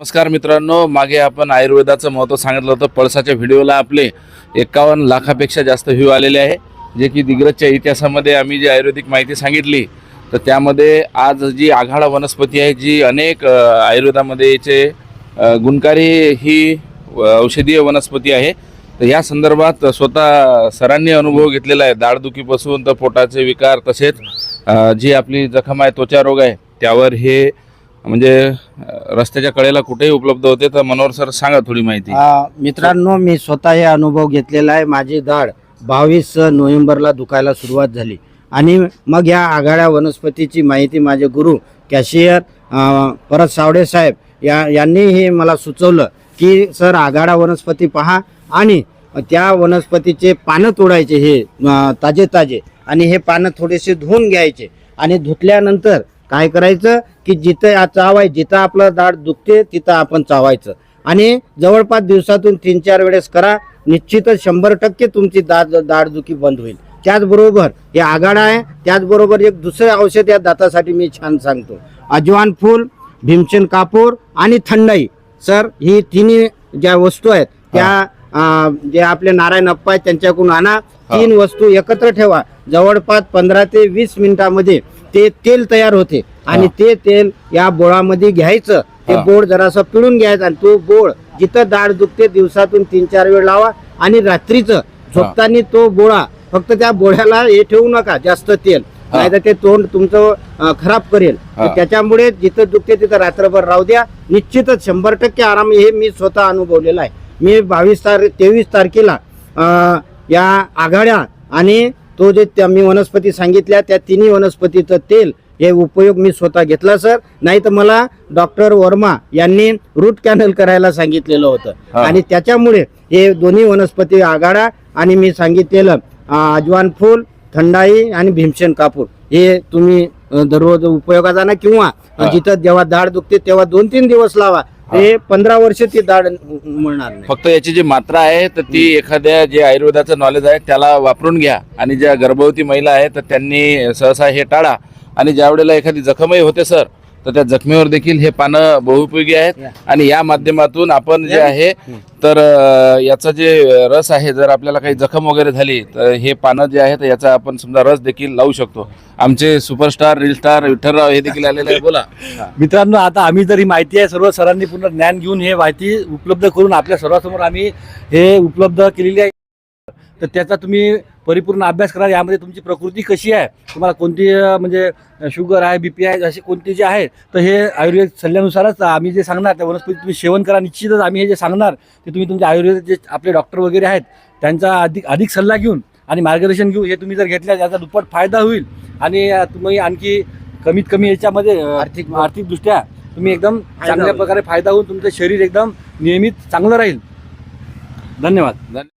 नमस्कार मित्रांनो मागे आपण आयुर्वेदाचं महत्त्व सांगितलं होतं. पळसाच्या व्हिडिओला आपले एकावन्न लाखापेक्षा जास्त व्ह्यू आलेले आहे जे की दिग्रजच्या इतिहासामध्ये आम्ही जी आयुर्वेदिक माहिती सांगितली तर त्यामध्ये आज जी आघाडा वनस्पती आहे जी अनेक आयुर्वेदामध्येचे आयुर्वेदामध्ये याचे गुणकारी ही औषधीय वनस्पती आहे. तर या संदर्भात स्वतः सरांनी अनुभव घेतलेला आहे. दाढदुखीपासून तर पोटाचे विकार तसेच जी आपली जखम आहे त्वचा रोग आहे त्यावर हे म्हणजे रस्त्याच्या कडेला कुठेही उपलब्ध होते तर मनोहर सर सांगा थोडी माहिती. मित्रांनो मी स्वतः हे अनुभव घेतलेला आहे. माझी दाढ बावीस नोव्हेंबरला दुखायला सुरुवात झाली. आणि मग या आघाड्या वनस्पतीची माहिती माझे गुरु कॅशियर परत सावडे साहेब या यांनी हे मला सुचवलं की सर आघाडा वनस्पती पहा आणि त्या वनस्पतीचे पानं तोडायचे हे ताजे ताजे आणि हे पानं थोडेसे धुवून घ्यायचे आणि धुतल्यानंतर काय करायचं की जिथं चावाय जिथं आपलं दाढ दुखते तिथं आपण चावायचं. आणि जवळपास दिवसातून तीन चार वेळेस करा. निश्चितच शंभर टक्के तुमची दाढ दाढदुखी बंद होईल. त्याचबरोबर हे आघाडा आहे. त्याचबरोबर एक दुसरे औषध या दातासाठी मी छान सांगतो. अजवान फूल भीमसेन कापूर आणि थंडाई. सर ही तिन्ही ज्या वस्तू आहेत त्या जे आपले नारायण अप्पा आहेत त्यांच्याकडून आणा. तीन वस्तू एकत्र ठेवा. जवळपास पंधरा ते वीस मिनिटामध्ये ते तेल तयार होते. आणि ते तेल या बोळामध्ये घ्यायचं. ते. बोळ जरासं पिळून घ्यायचा आणि तो बोळ जिथं दाढ दुखते दिवसातून तीन चार वेळ लावा आणि रात्रीचं झोपताना तो बोळा फक्त त्या बोळ्याला हे ठेवू नका जास्त तेल. हा. नाहीतर ते तोंड तुमचं खराब करेल. तर त्याच्यामुळे जिथं दुखते तिथं रात्रभर राहू द्या. निश्चितच शंभर टक्के आराम हे मी स्वतः अनुभवलेला आहे. मी बावीस तारीख तेवीस तारखेला या आघाड्या आणि तो जे त्या मी वनस्पती सांगितल्या त्या तिन्ही वनस्पतीचं तेल हे उपयोग मी स्वतः घेतला सर नाही तर मला डॉक्टर वर्मा यांनी रूट कॅनल करायला सांगितलेलं होतं. आणि त्याच्यामुळे हे दोन्ही वनस्पती आघाडा आणि मी सांगितलेलं अजवान फूल थंडाई आणि भीमसेन कापूर हे तुम्ही दररोज उपयोगात आणा किंवा. जिथं जेव्हा दाढ दुखते तेव्हा दोन तीन दिवस लावा ते पंधरा वर्ष ती दाढ मिळणार नाही. फक्त याची जी मात्रा आहे तर ती एखाद्या जे आयुर्वेदाचं नॉलेज आहे त्याला वापरून घ्या. आणि ज्या गर्भवती महिला आहेत तर त्यांनी सहसा हे टाळा. आणि ज्या वेळेला एखादी जखमही होते सर तर त्या जखमेवर देखील हे पानं बहुउपयोगी आहेत. आणि या माध्यमातून आपण जे. आहे. तर याचं जे रस आहे जर आपल्याला काही जखम वगैरे झाली तर हे पानं जे आहे तर याचा आपण समजा रस देखील लावू शकतो आमचे सुपरस्टार रील स्टार विठ्ठलराव हे देखील आलेले आहे बोला मित्रांनो आता आम्ही तर ही माहिती आहे सर्व सरांनी पूर्ण ज्ञान घेऊन हे माहिती उपलब्ध करून आपल्या सर्वांसमोर आम्ही हे उपलब्ध केलेली आहे तर त्याचा तुम्ही परिपूर्ण अभ्यास करा. यामध्ये तुमची प्रकृती कशी आहे? तुम्हाला कोणती म्हणजे शुगर आहे बीपी आहे अशी कोणती जे आहे तर हे आयुर्वेद सल्ल्यानुसारच आम्ही जे सांगणार त्या वनस्पती तुम्ही सेवन करा. निश्चितच आम्ही हे जे सांगणार ते तुम्ही तुमच्या आयुर्वेद जे आपले डॉक्टर वगैरे आहेत त्यांचा अधिक अधिक सल्ला घेऊन आणि मार्गदर्शन घेऊन हे तुम्ही जर घेतल्या याचा दुप्पट फायदा होईल. आणि तुम्ही आणखी कमीत कमी याच्यामध्ये आर्थिक- आर्थिकदृष्ट्या तुम्ही एकदम चांगल्या. प्रकारे फायदा होऊन तुमचं शरीर एकदम नियमित चांगलं राहील. धन्यवाद.